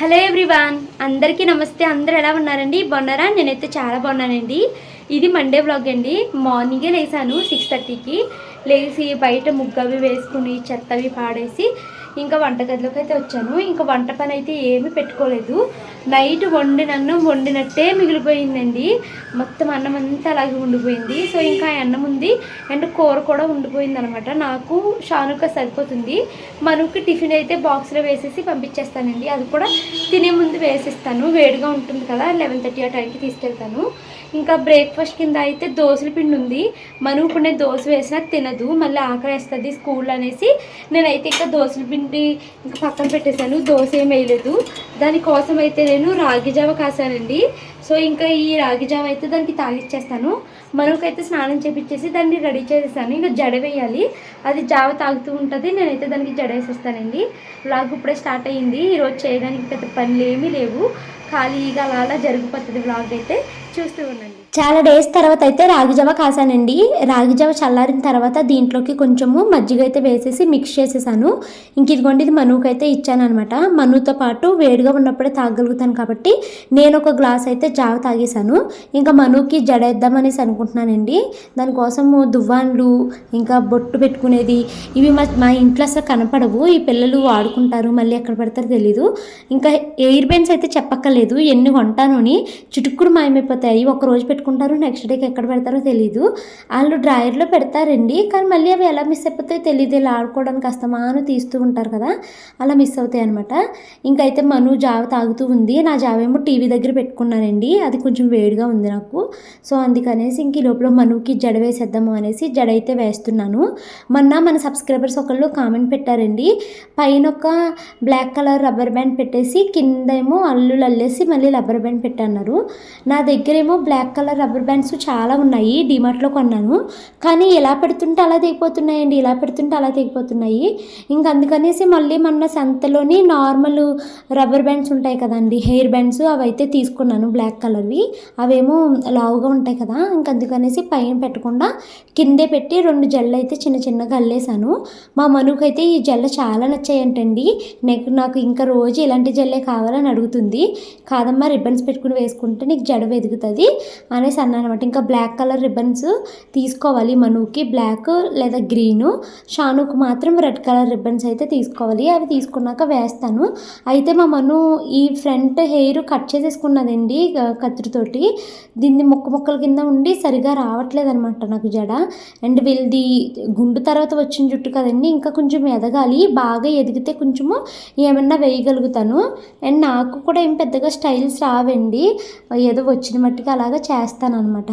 Hello everyone అందరికీ నమస్తే. అందరు ఎలా ఉన్నారండి? బాగున్నారా? నేనైతే చాలా బాగున్నానండి. ఇది మండే బ్లాగ్ అండి. మార్నింగే లేసాను సిక్స్ థర్టీకి. లేచి బయట ముగ్గవి వేసుకుని చెత్తవి పాడేసి ఇంకా వంటగదిలోకి అయితే వచ్చాను. ఇంకా వంట పని అయితే ఏమీ పెట్టుకోలేదు. నైట్ వండిన అన్నం వండినట్టే మిగిలిపోయిందండి. మొత్తం అన్నం అంతా అలాగే ఉండిపోయింది. సో ఇంకా ఆ అన్నం ఉంది. అండ్ కూర కూడా ఉండిపోయింది అనమాట నాకు షానుక సరిపోతుంది. మనకి టిఫిన్ అయితే బాక్స్లో వేసేసి పంపించేస్తానండి. అది కూడా తినే ముందు వేసిస్తాను. వేడిగా ఉంటుంది కదా లెవెన్ థర్టీ ఆ టైంకి తీసుకెళ్తాను. ఇంకా బ్రేక్ఫాస్ట్ కింద అయితే దోశల పిండి ఉంది. మను ఇప్పుడు నేను దోశ వేసినా తినదు. మళ్ళీ ఆకలి వేస్తుంది స్కూల్ అనేసి నేనైతే ఇంకా దోశల పిండి ఇంకా పక్కన పెట్టేశాను. దోశ ఏం వేయలేదు. దానికోసం అయితే నేను రాగి జావ కాసానండి సో ఇంకా ఈ రాగి జావ అయితే దానికి తాగిచ్చేస్తాను. మనుకైతే స్నానం చేపించేసి దాన్ని రెడీ చేసేసాను. ఇంకా జడ వేయాలి. అది జావ తాగుతూ ఉంటుంది. నేనైతే దానికి జడ వేసేస్తానండి. వ్లాగ్ ఇప్పుడే స్టార్ట్ అయ్యింది. ఈరోజు చేయడానికి పెద్ద పనులు ఏమీ లేవు. ఖాళీగా అలా అలా జరిగిపోతుంది వ్లాగ్ అయితే. చూస్తూ ఉండండి. చాలా డేస్ తర్వాత అయితే రాగిజావ కాసానండి. రాగిజావ చల్లారిన తర్వాత దీంట్లోకి కొంచెము మజ్జిగ అయితే వేసేసి మిక్స్ చేసేసాను. ఇంక ఇదిగోండి ఇది మనుకు అయితే ఇచ్చాను అనమాట మనుతో పాటు వేడిగా ఉన్నప్పుడే తాగలుగుతాను కాబట్టి నేను ఒక గ్లాస్ అయితే జావ తాగేశాను. ఇంకా మనుకి జడేద్దామనేసి అనుకుంటున్నానండి. దానికోసము దువ్వాన్లు ఇంకా బొట్టు పెట్టుకునేది ఇవి మా మా ఇంట్లో అసలు కనపడవు. ఈ పిల్లలు ఆడుకుంటారు మళ్ళీ ఎక్కడ పెడతారో తెలీదు. ఇంకా ఎయిర్ బెన్స్ అయితే చెప్పక్కర్లేదు. ఎన్ని కొంటాను అని. చుటుక్కుడు మాయమైపోతాయి. ఒక రోజు పెట్టుకుంటారు నెక్స్ట్ డేకి ఎక్కడ పెడతారో తెలీదు. వాళ్ళు డ్రాయర్లో పెడతారండి కానీ మళ్ళీ అవి ఎలా మిస్ అయిపోతాయో తెలియదు ఇలా ఆడుకోవడానికి అస్తమాను తీస్తూ ఉంటారు కదా అలా మిస్ అవుతాయి అనమాట ఇంకైతే మను జావ తాగుతూ ఉంది. నా జావ ఏమో టీవీ దగ్గర పెట్టుకున్నానండి. అది కొంచెం వేడిగా ఉంది నాకు. సో అందుకనేసి ఇంక ఈ లోపల మనుకి జడ వేసేద్దాము అనేసి జడ అయితే వేస్తున్నాను. మొన్న మన సబ్స్క్రైబర్స్ ఒకళ్ళు కామెంట్ పెట్టారండి. పైన ఒక బ్లాక్ కలర్ రబ్బర్ బ్యాండ్ పెట్టేసి కిందేమో అల్లులు అల్లేసి మళ్ళీ రబ్బర్ బ్యాండ్ పెట్టన్నారు. నా దగ్గరేమో బ్లాక్ కలర్ రబ్బర్ బ్యాండ్స్ చాలా ఉన్నాయి డిమార్ట్లో కొన్నాను. కానీ ఎలా పెడుతుంటే అలా తెగిపోతున్నాయండి ఇలా పెడుతుంటే అలా తెగిపోతున్నాయి. ఇంక అందుకనేసి మళ్ళీ మొన్న సంతలోని నార్మల్ రబ్బర్ బ్యాండ్స్ ఉంటాయి కదండి హెయిర్ బ్యాండ్స్ అవి అయితే తీసుకున్నాను బ్లాక్ కలర్వి అవేమో లావుగా ఉంటాయి కదా ఇంక అందుకనేసి పైన పెట్టకుండా కిందే పెట్టి రెండు జల్లు అయితే చిన్న చిన్నగా అల్లేసాను మా మనుకు అయితే ఈ జల్ల చాలా నచ్చాయంటండి. నెక్ నాకు ఇంకా రోజు ఇలాంటి జల్లే కావాలని అడుగుతుంది. కాదమ్మా రిబ్బన్స్ పెట్టుకుని వేసుకుంటే నీకు జడ వెదుగుతుంది. అనేసి అన్నాను అనమాట ఇంకా బ్లాక్ కలర్ రిబ్బన్స్ తీసుకోవాలి మనుకి. బ్లాక్ లేదా గ్రీను. షానుకు మాత్రం రెడ్ కలర్ రిబ్బన్స్ అయితే తీసుకోవాలి. అవి తీసుకున్నాక వేస్తాను. అయితే మా మను ఈ ఫ్రంట్ హెయిర్ కట్ చేసేసుకున్నదండి కత్తిరితోటి. దీన్ని ముక్క మొక్కల కింద ఉండి సరిగా రావట్లేదు అనమాట నాకు జడ. అండ్ వీళ్ళది గుండు తర్వాత వచ్చిన జుట్టు కదండి ఇంకా కొంచెం ఎదగాలి. బాగా ఎదిగితే కొంచెము ఏమన్నా వేయగలుగుతాను. అండ్ నాకు కూడా ఏం పెద్దగా స్టైల్స్ రావండి. ఏదో వచ్చిన మట్టుకు అలాగా చేస్తాను అనమాట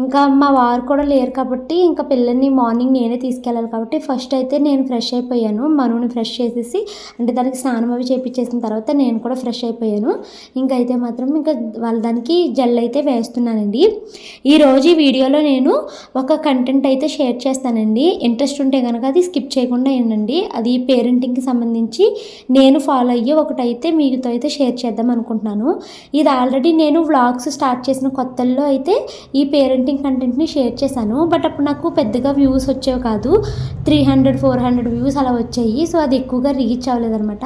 ఇంకా మా వారు కూడా లేరు కాబట్టి ఇంకా పిల్లల్ని మార్నింగ్ నేనే తీసుకెళ్ళాలి కాబట్టి ఫస్ట్ అయితే నేను ఫ్రెష్ అయిపోయాను. మనుని ఫ్రెష్ చేసేసి అంటే దానికి స్నానం అవి చేపించేసిన తర్వాత నేను కూడా ఫ్రెష్ అయిపోయాను. ఇంకా అయితే మాత్రం ఇంకా వాళ్ళ దానికి జెల్ అయితే వేస్తున్నానండి. ఈరోజు ఈ వీడియోలో నేను ఒక కంటెంట్ అయితే షేర్ చేస్తానండి. ఇంట్రెస్ట్ ఉంటే కనుక అది స్కిప్ చేయకుండా ఏంటండి అది పేరెంటింగ్కి సంబంధించి నేను ఫాలో అయ్యి ఒకటైతే మీతో అయితే షేర్ చేద్దాం అనుకుంటున్నాను. ఇది ఆల్రెడీ నేను వ్లాగ్స్ స్టార్ట్ చేసిన కొత్తల్లో అయితే ఈ పేరెంటింగ్ కంటెంట్ని షేర్ చేశాను. బట్ అప్పుడు నాకు పెద్దగా వ్యూస్ వచ్చేవి కాదు. Three hundred four hundred views అలా వచ్చాయి. సో అది ఎక్కువగా రీచ్ అవ్వలేదన్నమాట.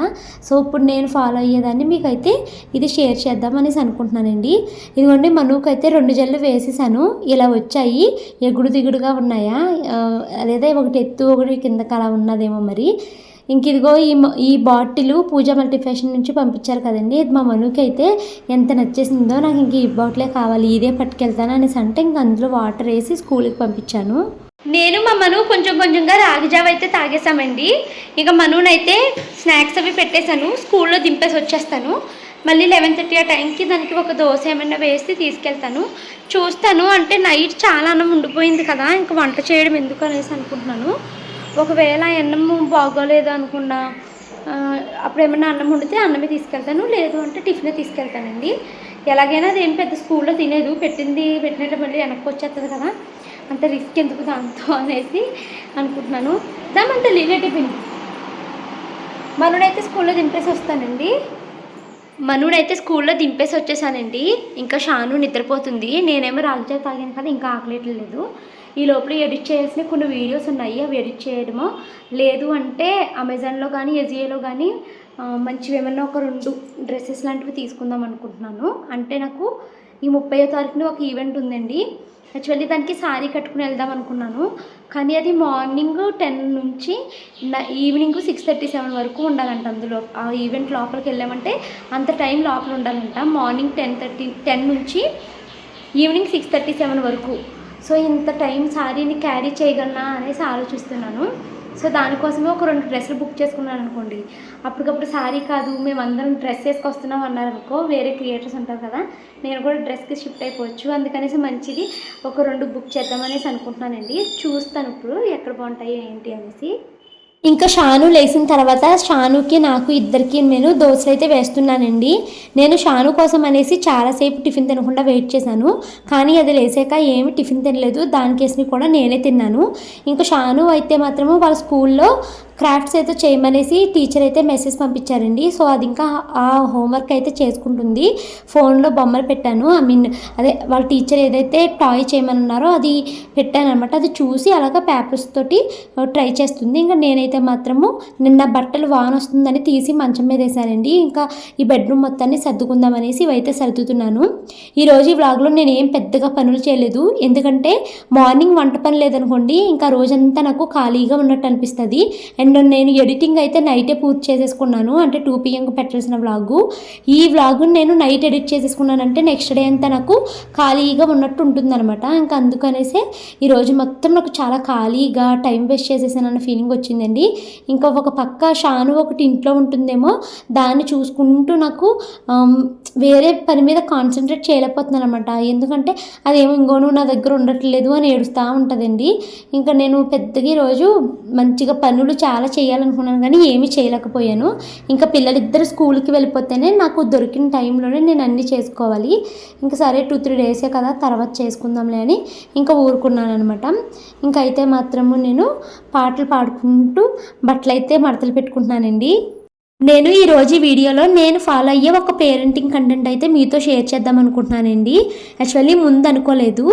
సో ఇప్పుడు నేను ఫాలో అయ్యేదాన్ని మీకైతే ఇది షేర్ చేద్దాం అనేసి అనుకుంటున్నానండి. ఇదిగోండి మనుకు అయితే రెండు జల్లు వేసేసాను. ఇలా వచ్చాయి. ఎగుడు దిగుడుగా ఉన్నాయా? లేదా ఒకటి ఎత్తు ఒకటి కిందకి అలా ఉన్నదేమో మరి. ఇంక ఇదిగో ఈ ఈ బాటిల్ పూజ మల్టీఫ్యాషన్ నుంచి పంపించారు కదండి. ఇది మా మనుకి అయితే ఎంత నచ్చేసిందో నాకు ఇంక ఈ బాటిలే కావాలి ఇదే పట్టుకెళ్తాను అనేసి అంటే ఇంక అందులో వాటర్ వేసి స్కూల్కి పంపించాను. నేను మా మను కొంచెం కొంచెంగా రాగి జావ అయితే తాగేసామండి. ఇక మనునైతే స్నాక్స్ అవి పెట్టేశాను స్కూల్లో దింపేసి వచ్చేస్తాను. మళ్ళీ లెవెన్ థర్టీ ఆ టైంకి దానికి ఒక దోశ ఏమైనా వేసి తీసుకెళ్తాను. చూస్తాను అంటే నైట్ చాలా అన్నం ఉండిపోయింది కదా ఇంకా వంట చేయడం ఎందుకు అనేసి అనుకుంటున్నాను. ఒకవేళ ఆ అన్నం బాగోలేదు అనుకున్నా అప్పుడు ఏమన్నా అన్నం వండితే అన్నమే తీసుకెళ్తాను లేదు అంటే టిఫినే తీసుకెళ్తానండి. ఎలాగైనా అది ఏం పెద్ద స్కూల్లో తినేదు పెట్టింది పెట్టినట్టు మళ్ళీ వెనక్కి వచ్చేస్తుంది కదా అంత రిస్క్ ఎందుకు దాంతో అనేసి అనుకుంటున్నాను. దామంత లీవే టిఫిన్. మనుడైతే స్కూల్లో దింపేసి వస్తానండి. మనుడైతే స్కూల్లో దింపేసి వచ్చేసానండి. ఇంకా షాను నిద్రపోతుంది నేనేమో రాగిజావ తాగాను కదా ఇంకా ఆకలేయట్లేదు. ఈ లోపల ఎడిట్ చేయాల్సిన కొన్ని వీడియోస్ ఉన్నాయి. అవి ఎడిట్ చేయడమో? లేదు అంటే అమెజాన్లో కానీ ఎజియోలో కానీ మంచివి ఏమన్నా ఒక రెండు డ్రెస్సెస్ లాంటివి తీసుకుందాం అనుకుంటున్నాను. అంటే నాకు ఈ ముప్పై తారీఖున ఒక ఈవెంట్ ఉందండి. యాక్చువల్లీ దానికి శారీ కట్టుకుని వెళ్దాం అనుకున్నాను. కానీ అది మార్నింగ్ టెన్ నుంచి ఈవినింగ్ సిక్స్ థర్టీ సెవెన్ వరకు ఉండాలంట అందులో. ఆ ఈవెంట్ లోపలికి వెళ్ళామంటే అంత టైం లోపల ఉండాలంట. మార్నింగ్ టెన్ థర్టీ టెన్ నుంచి ఈవినింగ్ సిక్స్ థర్టీ సెవెన్ వరకు. సో ఇంత టైం శారీని క్యారీ చేయగలనా అనేసి ఆలోచిస్తున్నాను. సో దానికోసమే ఒక రెండు డ్రెస్సులు బుక్ చేసుకున్నాను అనుకోండి. అప్పటికప్పుడు శారీ కాదు మేమందరం డ్రెస్ వేసుకొస్తున్నాం అన్నారనుకో వేరే క్రియేటర్స్ ఉంటారు కదా నేను కూడా డ్రెస్కి షిఫ్ట్ అయిపోవచ్చు. అందుకనేసి మంచిది ఒక రెండు బుక్ చేద్దామనేసి అనుకుంటున్నానండి. చూస్తాను ఇప్పుడు ఎక్కడ బాగుంటాయి ఏంటి అనేసి. ఇంకా షాను లేచిన తర్వాత షానుకి నాకు ఇద్దరికి నేను దోశలు అయితే వేస్తున్నానండి. నేను షాను కోసం అనేసి చాలాసేపు టిఫిన్ తినకుండా వెయిట్ చేశాను. కానీ అది లేసాక ఏమి టిఫిన్ తినలేదు. దానికేసి కూడా నేనే తిన్నాను. ఇంకా షాను అయితే మాత్రము వాళ్ళ స్కూల్లో క్రాఫ్ట్స్ అయితే చేయమనేసి టీచర్ అయితే మెసేజ్ పంపించారండి. సో అది ఇంకా ఆ హోంవర్క్ అయితే చేసుకుంటుంది. ఫోన్లో బొమ్మలు పెట్టాను. ఐ మీన్ అదే వాళ్ళ టీచర్ ఏదైతే టాయ్ చేయమన్నారో అది పెట్టాను అనమాట అది చూసి అలాగా పేపర్స్ తోటి ట్రై చేస్తుంది. ఇంకా నేనైతే మాత్రము నిన్న బట్టలు వాన వస్తుందని తీసి మంచం మీద వేసానండి ఇంకా ఈ బెడ్రూమ్ మొత్తాన్ని సర్దుకుందామనేసి ఇవైతే సర్దుతున్నాను. ఈరోజు ఈ వ్లాగ్లో నేను ఏం పెద్దగా పనులు చేయలేదు. ఎందుకంటే మార్నింగ్ వంట పని లేదనుకోండి ఇంకా రోజంతా నాకు ఖాళీగా ఉన్నట్టు అనిపిస్తుంది. అండ్ నేను ఎడిటింగ్ అయితే నైటే పూర్తి చేసేసుకున్నాను. అంటే టూ పిఎంకి పెట్టాల్సిన వ్లాగు. ఈ వ్లాగు నేను నైట్ ఎడిట్ చేసేసుకున్నానంటే నెక్స్ట్ డే అంతా నాకు ఖాళీగా ఉన్నట్టు ఉంటుందన్నమాట. ఇంకా అందుకనేసే ఈరోజు మొత్తం నాకు చాలా ఖాళీగా టైం వేస్ట్ చేసేసానన్న ఫీలింగ్ వచ్చిందండి. ఇంకా ఒక పక్క షాను ఒకటి ఇంట్లో ఉంటుందేమో దాన్ని చూసుకుంటూ నాకు వేరే పని మీద కాన్సన్ట్రేట్ చేయలేకపోతున్నాను అనమాట ఎందుకంటే అదేమో ఇంకోను నా దగ్గర ఉండట్లేదు అని ఏడుస్తూ ఉంటుందండి. ఇంకా నేను పెద్దగా ఈరోజు మంచిగా పనులు చాలా చాలా చేయాలనుకున్నాను కానీ ఏమీ చేయలేకపోయాను. ఇంకా పిల్లలిద్దరు స్కూల్కి వెళ్ళిపోతేనే నాకు దొరికిన టైంలోనే నేను అన్నీ చేసుకోవాలి. ఇంకా సరే టూ త్రీ డేసే కదా తర్వాత చేసుకుందాంలే అని ఇంకా ఊరుకున్నాను అనమాట ఇంకైతే అయితే మాత్రము నేను పాటలు పాడుకుంటూ బట్టలు అయితే మడతలు పెట్టుకుంటున్నానండి. నేను ఈరోజు వీడియోలో నేను ఫాలో అయ్యే ఒక పేరెంటింగ్ కంటెంట్ అయితే మీతో షేర్ చేద్దాం అనుకుంటున్నానండి. యాక్చువల్లీ ముందు అనుకోలేదు.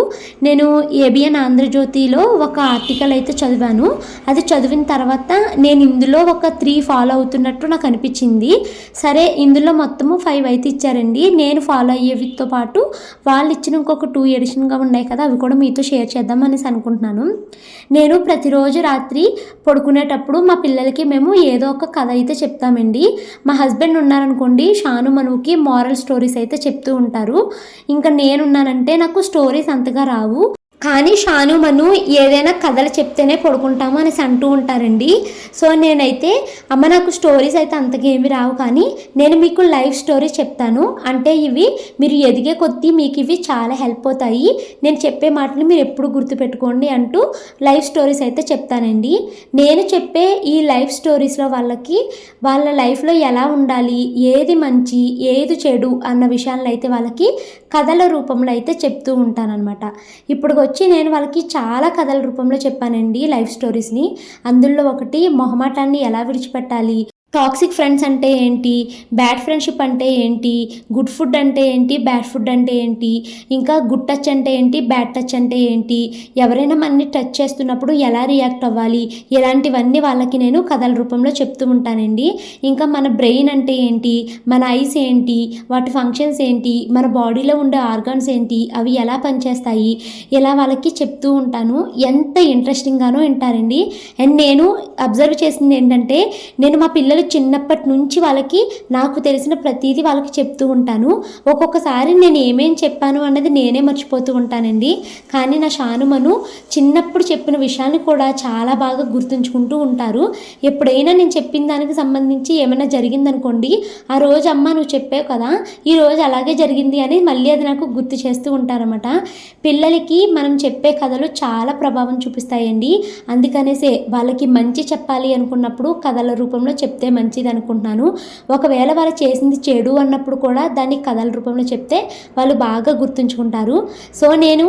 నేను ఏబిఎన్ ఆంధ్రజ్యోతిలో ఒక ఆర్టికల్ అయితే చదివాను. అది చదివిన తర్వాత నేను ఇందులో ఒక త్రీ ఫాలో అవుతున్నట్టు నాకు అనిపించింది. సరే ఇందులో మొత్తము ఫైవ్ అయితే ఇచ్చారండి. నేను ఫాలో అయ్యేవితో పాటు వాళ్ళు ఇచ్చిన ఇంకొక టూ ఎడిషన్గా ఉన్నాయి కదా అవి కూడా మీతో షేర్ చేద్దాం అనేసి అనుకుంటున్నాను. నేను ప్రతిరోజు రాత్రి పడుకునేటప్పుడు మా పిల్లలకి మేము ఏదో ఒక కథ అయితే చెప్తామండి. మా హస్బెండ్ ఉన్నారనుకోండి షాను మనుకి మారల్ స్టోరీస్ అయితే చెప్తూ ఉంటారు. ఇంకా నేనున్నానంటే నాకు స్టోరీస్ అంతగా రావు. కానీ షాను మను ఏదైనా కథలు చెప్తేనే పడుకుంటాము అనేసి అంటూ ఉంటారండి. సో నేనైతే అమ్మ నాకు స్టోరీస్ అయితే అంతకేమి ఏమి రావు కానీ నేను మీకు లైఫ్ స్టోరీస్ చెప్తాను. అంటే ఇవి మీరు ఎదిగే కొద్దీ మీకు ఇవి చాలా హెల్ప్ అవుతాయి. నేను చెప్పే మాటలు మీరు ఎప్పుడు గుర్తుపెట్టుకోండి అంటూ లైఫ్ స్టోరీస్ అయితే చెప్తానండి. నేను చెప్పే ఈ లైఫ్ స్టోరీస్లో వాళ్ళకి వాళ్ళ లైఫ్లో ఎలా ఉండాలి ఏది మంచి ఏది చెడు అన్న విషయాలను అయితే వాళ్ళకి కథల రూపంలో అయితే చెప్తూ ఉంటానన్నమాట. ఇప్పుడు వచ్చి నేను వాళ్ళకి చాలా కథల రూపంలో చెప్పానండి లైఫ్ స్టోరీస్ని. అందులో ఒకటి మొహమాటాన్ని ఎలా విడిచిపెట్టాలి? టాక్సిక్ ఫ్రెండ్స్ అంటే ఏంటి? బ్యాడ్ ఫ్రెండ్షిప్ అంటే ఏంటి? గుడ్ ఫుడ్ అంటే ఏంటి? బ్యాడ్ ఫుడ్ అంటే ఏంటి? ఇంకా గుడ్ టచ్ అంటే ఏంటి? బ్యాడ్ టచ్ అంటే ఏంటి? ఎవరైనా మనని టచ్ చేస్తున్నప్పుడు ఎలా రియాక్ట్ అవ్వాలి? ఇలాంటివన్నీ వాళ్ళకి నేను కథల రూపంలో చెప్తూ ఉంటానండి. ఇంకా మన బ్రెయిన్ అంటే ఏంటి? మన ఐస్ ఏంటి? వాటి ఫంక్షన్స్ ఏంటి? మన బాడీలో ఉండే ఆర్గాన్స్ ఏంటి? అవి ఎలా పనిచేస్తాయి? ఇలా వాళ్ళకి చెప్తూ ఉంటాను. ఎంత ఇంట్రెస్టింగ్గానో వింటారండి. అండ్ నేను అబ్జర్వ్ చేసింది ఏంటంటే నేను మా పిల్లలు చిన్నప్పటి నుంచి వాళ్ళకి నాకు తెలిసిన ప్రతిదీ వాళ్ళకి చెప్తూ ఉంటాను. ఒక్కొక్కసారి నేను ఏమేం చెప్పాను అన్నది నేనే మర్చిపోతూ ఉంటానండి. కానీ నా షానుమను చిన్నప్పుడు చెప్పిన విషయాన్ని కూడా చాలా బాగా గుర్తుంచుకుంటూ ఉంటారు. ఎప్పుడైనా నేను చెప్పిన దానికి సంబంధించి ఏమైనా జరిగిందనుకోండి ఆ రోజు అమ్మ నువ్వు చెప్పావు కదా ఈ రోజు అలాగే జరిగింది అని మళ్ళీ అది నాకు గుర్తు చేస్తూ ఉంటారన్నమాట. పిల్లలకి మనం చెప్పే కథలు చాలా ప్రభావం చూపిస్తాయండి. అందుకనేసే వాళ్ళకి మంచి చెప్పాలి అనుకున్నప్పుడు కథల రూపంలో చెప్తే మంచిది అనుకుంటున్నాను ఒకవేళ వాళ్ళు చేసింది చెడు అన్నప్పుడు కూడా దాన్ని కథల రూపంలో చెప్తే వాళ్ళు బాగా గుర్తుంచుకుంటారు. సో నేను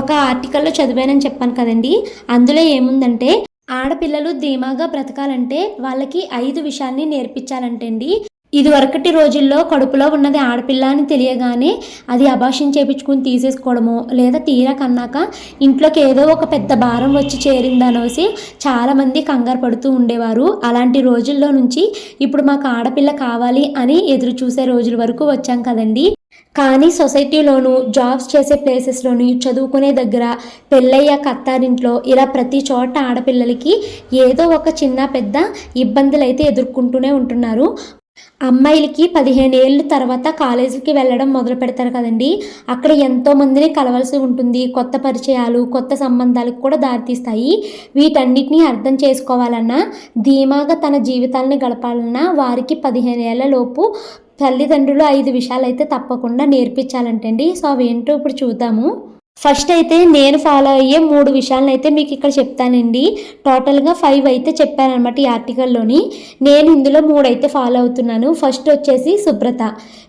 ఒక ఆర్టికల్లో చదివానని చెప్పాను కదండి. అందులో ఏముందంటే ఆడపిల్లలు ధీమాగా బ్రతకాలంటే వాళ్ళకి ఐదు విషయాల్ని నేర్పించాలంటే అండి ఇదివరకటి రోజుల్లో కడుపులో ఉన్నది ఆడపిల్ల అని తెలియగానే అది అభాషణ చేపించుకుని తీసేసుకోవడము లేదా తీరా కన్నాక ఇంట్లోకి ఏదో ఒక పెద్ద భారం వచ్చి చేరిందనేసి చాలామంది కంగారు పడుతూ ఉండేవారు. అలాంటి రోజుల్లో నుంచి ఇప్పుడు మాకు ఆడపిల్ల కావాలి అని ఎదురు చూసే రోజుల వరకు వచ్చాం కదండి. కానీ సొసైటీలోను జాబ్స్ చేసే ప్లేసెస్లోను చదువుకునే దగ్గర పెళ్ళయ్యాక అత్తారింట్లో ఇలా ప్రతి చోట ఆడపిల్లలకి ఏదో ఒక చిన్న పెద్ద ఇబ్బందులు అయితే ఎదుర్కొంటూనే ఉంటున్నారు. అమ్మాయిలకి పదిహేను ఏళ్ళ తర్వాత కాలేజీకి వెళ్ళడం మొదలు పెడతారు కదండి. అక్కడ ఎంతో మందిని కలవలసి ఉంటుంది. కొత్త పరిచయాలు కొత్త సంబంధాలకు కూడా దారితీస్తాయి. వీటన్నిటిని అర్థం చేసుకోవాలన్నా ధీమాగా తన జీవితాన్ని గడపాలన్నా వారికి పదిహేను ఏళ్ళ లోపు తల్లిదండ్రులు ఐదు విషయాలు అయితే తప్పకుండా నేర్పించాలంటండి. సో అవి ఏంటో ఇప్పుడు చూద్దాము. ఫస్ట్ అయితే నేను ఫాలో అయ్యే మూడు విషయాలను అయితే మీకు ఇక్కడ చెప్తానండి. టోటల్గా ఫైవ్ అయితే చెప్పానమాట ఈ ఆర్టికల్లోని నేను ఇందులో మూడు అయితే ఫాలో అవుతున్నాను. ఫస్ట్ వచ్చేసి శుభ్రత.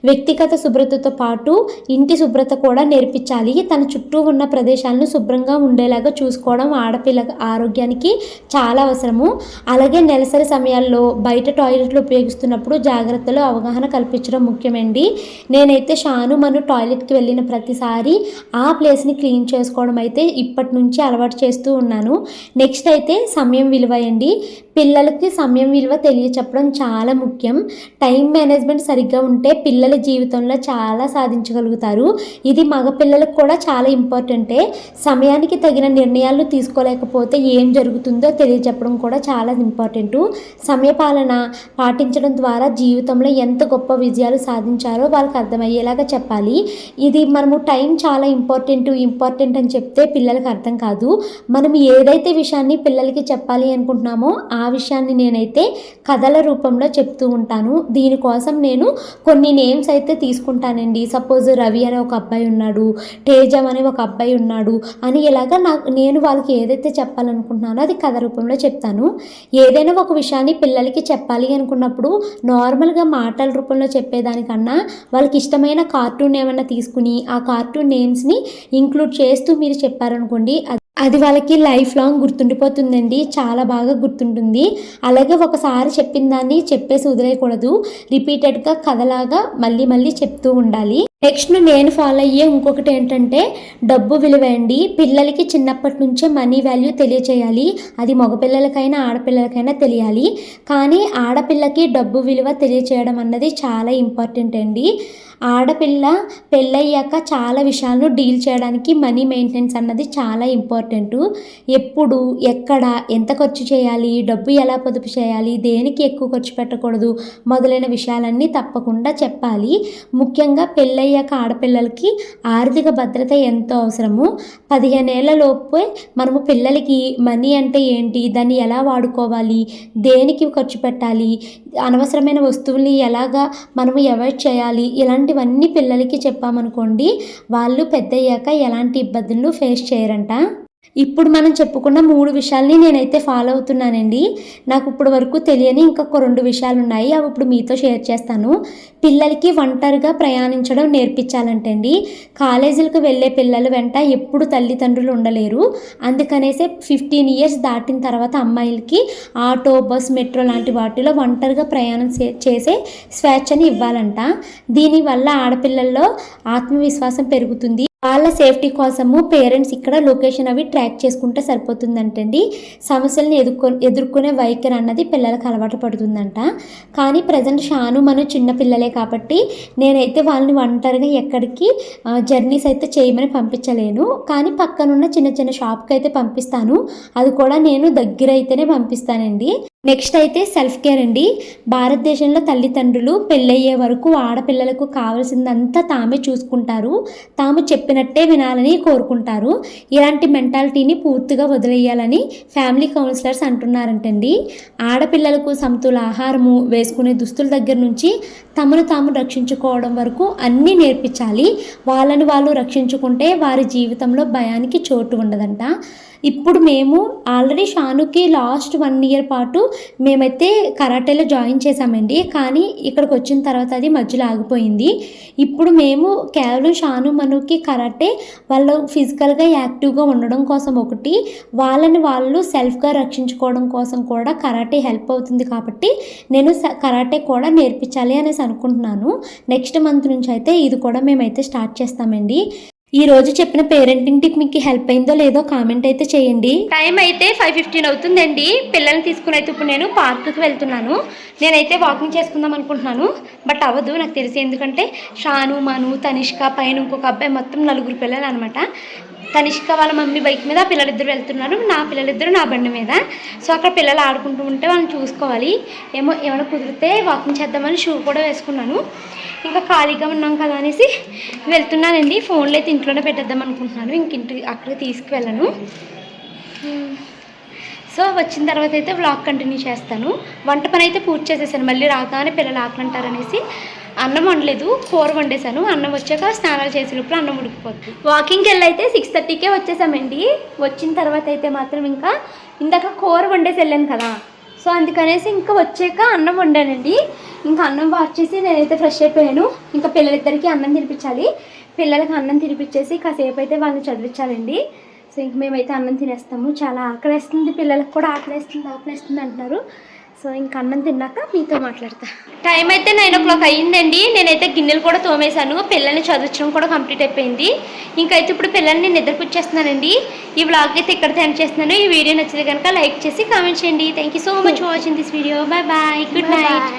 వ్యక్తిగత శుభ్రతతో పాటు ఇంటి శుభ్రత కూడా నేర్పించాలి. తన చుట్టూ ఉన్న ప్రదేశాలను శుభ్రంగా ఉండేలాగా చూసుకోవడం ఆడపిల్ల ఆరోగ్యానికి చాలా అవసరము. అలాగే నెలసరి సమయాల్లో బయట టాయిలెట్లు ఉపయోగిస్తున్నప్పుడు జాగ్రత్తలు అవగాహన కల్పించడం ముఖ్యమండి. నేనైతే షాను మను టాయిలెట్కి వెళ్ళిన ప్రతిసారి ఆ ప్లేస్ని క్లీన్ చేసుకోవడం అయితే ఇప్పటి నుంచి అలవాటు చేస్తూ ఉన్నాను. నెక్స్ట్ అయితే సమయం విలువ అండి. పిల్లలకి సమయం విలువ తెలియచెప్పడం చాలా ముఖ్యం. టైం మేనేజ్మెంట్ సరిగ్గా ఉంటే పిల్లల జీవితంలో చాలా సాధించగలుగుతారు. ఇది మగ పిల్లలకు కూడా చాలా ఇంపార్టెంటే. సమయానికి తగిన నిర్ణయాలు తీసుకోలేకపోతే ఏం జరుగుతుందో తెలియచెప్పడం కూడా చాలా ఇంపార్టెంట్. సమయపాలన పాటించడం ద్వారా జీవితంలో ఎంత గొప్ప విజయాలు సాధించారో వాళ్ళకి అర్థమయ్యేలాగా చెప్పాలి. ఇది మనము టైం చాలా ఇంపార్టెంట్. ఇంపార్టెంట్ అని చెప్తే పిల్లలకి అర్థం కాదు. మనం ఏదైతే విషయాన్ని పిల్లలకి చెప్పాలి అనుకుంటున్నామో ఆ విషయాన్ని నేనైతే కథల రూపంలో చెప్తూ ఉంటాను. దీనికోసం నేను కొన్ని నేమ్స్ అయితే తీసుకుంటానండి. సపోజ్ రవి అనే ఒక అబ్బాయి ఉన్నాడు తేజం అనే ఒక అబ్బాయి ఉన్నాడు అని ఇలాగా నాకు నేను వాళ్ళకి ఏదైతే చెప్పాలనుకుంటున్నానో అది కథ రూపంలో చెప్తాను. ఏదైనా ఒక విషయాన్ని పిల్లలకి చెప్పాలి అనుకున్నప్పుడు నార్మల్గా మాటల రూపంలో చెప్పేదానికన్నా వాళ్ళకి ఇష్టమైన కార్టూన్ ఏమైనా తీసుకుని ఆ కార్టూన్ నేమ్స్ని ఇంక్లూడ్ చేస్తూ మీరు చెప్పారనుకోండి అది అది వాళ్ళకి లైఫ్ లాంగ్ గుర్తుండిపోతుందండి. చాలా బాగా గుర్తుంటుంది. అలాగే ఒకసారి చెప్పిన దాన్ని చెప్పేసి వదిలేయకూడదు. రిపీటెడ్గా కథలాగా మళ్ళీ మళ్ళీ చెప్తూ ఉండాలి. నెక్స్ట్ నేను ఫాలో అయ్యే ఇంకొకటి ఏంటంటే డబ్బు విలువ అండి. పిల్లలకి చిన్నప్పటి నుంచే మనీ వాల్యూ తెలియచేయాలి. అది మగపిల్లలకైనా ఆడపిల్లలకైనా తెలియాలి. కానీ ఆడపిల్లకి డబ్బు విలువ తెలియచేయడం అన్నది చాలా ఇంపార్టెంట్ అండి. ఆడపిల్ల పెళ్ళయ్యాక చాలా విషయాలను డీల్ చేయడానికి మనీ మెయింటెనెన్స్ అన్నది చాలా ఇంపార్టెంట్. ఎప్పుడు ఎక్కడ ఎంత ఖర్చు చేయాలి డబ్బు ఎలా పొదుపు చేయాలి దేనికి ఎక్కువ ఖర్చు పెట్టకూడదు మొదలైన విషయాలన్నీ తప్పకుండా చెప్పాలి. ముఖ్యంగా పెళ్ళయ్యాక ఆడపిల్లలకి ఆర్థిక భద్రత ఎంతో అవసరము. పదిహేనేళ్ళ లోపే మనము పిల్లలకి మనీ అంటే ఏంటి దాన్ని ఎలా వాడుకోవాలి దేనికి ఖర్చు పెట్టాలి అనవసరమైన వస్తువుల్ని ఎలాగా మనము అవాయిడ్ చేయాలి? ఇలాంటివన్నీ పిల్లలకి చెప్పామనుకోండి వాళ్ళు పెద్దయ్యాక ఎలాంటి ఇబ్బందులు ఫేస్ చేయరంట. ఇప్పుడు మనం చెప్పుకున్న మూడు విషయాల్ని నేనైతే ఫాలో అవుతున్నానండి. నాకు ఇప్పుడు వరకు తెలియని ఇంకొక రెండు విషయాలు ఉన్నాయి అవి ఇప్పుడు మీతో షేర్ చేస్తాను. పిల్లలకి ఒంటరిగా ప్రయాణించడం నేర్పించాలంటండి. కాలేజీలకు వెళ్ళే పిల్లల వెంట ఎప్పుడు తల్లిదండ్రులు ఉండలేరు. అందుకనేసే ఫిఫ్టీన్ ఇయర్స్ దాటిన తర్వాత అమ్మాయిలకి ఆటో బస్ మెట్రో లాంటి వాటిలో ఒంటరిగా ప్రయాణం చే- చేసే స్వేచ్ఛని ఇవ్వాలంట. దీనివల్ల ఆడపిల్లల్లో ఆత్మవిశ్వాసం పెరుగుతుంది. వాళ్ళ సేఫ్టీ కోసము పేరెంట్స్ ఇక్కడ లొకేషన్ అవి ట్రాక్ చేసుకుంటే సరిపోతుందంటండి. సమస్యలను ఎదుర్కొ ఎదుర్కొనే వైఖరి అన్నది పిల్లలకు అలవాటు పడుతుందంట. కానీ ప్రజెంట్ షాను మనం చిన్న పిల్లలే కాబట్టి నేనైతే వాళ్ళని ఒంటరిగా ఎక్కడికి జర్నీస్ అయితే చేయమని పంపించలేను. కానీ పక్కనున్న చిన్న చిన్న షాప్కి అయితే పంపిస్తాను. అది కూడా నేను దగ్గర అయితేనే పంపిస్తానండి. నెక్స్ట్ అయితే సెల్ఫ్ కేర్ అండి. భారతదేశంలో తల్లిదండ్రులు పెళ్ళయ్యే వరకు ఆడపిల్లలకు కావాల్సిందంతా తామే చూసుకుంటారు. తాము చెప్పినట్టే వినాలని కోరుకుంటారు. ఇలాంటి మెంటాలిటీని పూర్తిగా వదిలేయాలని ఫ్యామిలీ కౌన్సిలర్స్ అంటున్నారంటండి. ఆడపిల్లలకు సమతుల ఆహారము వేసుకునే దుస్తుల దగ్గర నుంచి తమను తాము రక్షించుకోవడం వరకు అన్నీ నేర్పించాలి. వాళ్ళని వాళ్ళు రక్షించుకుంటే వారి జీవితంలో భయానికి చోటు ఉండదంట. ఇప్పుడు మేము ఆల్రెడీ షానుకి లాస్ట్ వన్ ఇయర్ పాటు మేమైతే కరాటేలో జాయిన్ చేసామండి కానీ ఇక్కడికి వచ్చిన తర్వాత అది మధ్యలో ఆగిపోయింది. ఇప్పుడు మేము కేవలం షాను మనుకి కరాటే వాళ్ళు ఫిజికల్గా యాక్టివ్గా ఉండడం కోసం ఒకటి వాళ్ళని వాళ్ళు సెల్ఫ్గా రక్షించుకోవడం కోసం కూడా కరాటే హెల్ప్ అవుతుంది కాబట్టి నేను స- కరాటే కూడా నేర్పించాలి అనేసి అనుకుంటున్నాను. నెక్స్ట్ మంత్ నుంచి అయితే ఇది కూడా మేమైతే స్టార్ట్ చేస్తామండి. ఈ రోజు చెప్పిన పేరెంటింగ్ టిప్ మీకు హెల్ప్ అయిందో లేదో కామెంట్ అయితే చేయండి. టైం అయితే ఫైవ్ ఫిఫ్టీన్ అవుతుందండి. పిల్లల్ని తీసుకుని అయితే ఇప్పుడు నేను పార్కుకి వెళ్తున్నాను. నేనైతే వాకింగ్ చేసుకుందాం అనుకుంటున్నాను. బట్ అవ్వదు నాకు తెలిసి. ఎందుకంటే షాను మను తనిష్క పైన ఇంకొక అబ్బాయి మొత్తం నలుగురు పిల్లలు అనమాట తనిష్క వాళ్ళ మమ్మీ బైక్ మీద పిల్లలిద్దరు వెళ్తున్నారు. నా పిల్లలిద్దరు నా బండి మీద. సో అక్కడ పిల్లలు ఆడుకుంటూ ఉంటే వాళ్ళని చూసుకోవాలి. ఏమో ఏమైనా కుదిరితే వాకింగ్ చేద్దామని షూ కూడా వేసుకున్నాను. ఇంకా ఖాళీగా ఉన్నాం కదా అనేసి వెళ్తున్నానండి. ఫోన్లో అయితే ఇంట్లోనే పెట్టేద్దాం అనుకుంటున్నాను. ఇంక ఇంటి అక్కడికి తీసుకువెళ్ళను. సో వచ్చిన తర్వాత అయితే వ్లాగ్ కంటిన్యూ చేస్తాను. వంట పని అయితే పూర్తి చేసేసాను. మళ్ళీ రాగానే పిల్లలు ఆకలి అంటారనేసి అన్నం వండలేదు కూర వండేసాను అన్నం వచ్చాక స్నానాలు చేసినప్పుడు అన్నం ఉడికిపోతుంది వాకింగ్కి వెళ్ళి అయితే సిక్స్ థర్టీకే వచ్చేసామండి. వచ్చిన తర్వాత అయితే మాత్రం ఇంకా ఇందాక కూర వండేసి వెళ్ళాను కదా. సో అందుకనేసి ఇంకా వచ్చాక అన్నం వండానండి. ఇంకా అన్నం వాష్ చేసి నేనైతే ఫ్రెష్ అయిపోయాను. ఇంకా పిల్లలిద్దరికీ అన్నం తినిపించాలి. పిల్లలకి అన్నం తినిపించేసి కాసేపు అయితే వాళ్ళని చదివించాలండి. సో ఇంక మేమైతే అన్నం తినేస్తాము. చాలా ఆకలేస్తుంది. పిల్లలకు కూడా ఆకలేస్తుంది ఆకలేస్తుంది అంటున్నారు. సో ఇంక అన్నం తిన్నాక మీతో మాట్లాడతా. టైం అయితే నైన్ ఓ క్లాక్ అయ్యిందండి. నేనైతే గిన్నెలు కూడా తోమేశాను. పిల్లల్ని చదివించడం కూడా కంప్లీట్ అయిపోయింది. ఇంకైతే ఇప్పుడు పిల్లల్ని నిద్రపుచ్చేస్తున్నానండి. ఈ వ్లాగ్ అయితే ఇక్కడ ఎండ్ చేస్తున్నాను. ఈ వీడియో నచ్చితే కనుక లైక్ చేసి కామెంట్ చేయండి. Thank you so much for watching this video bye bye good night.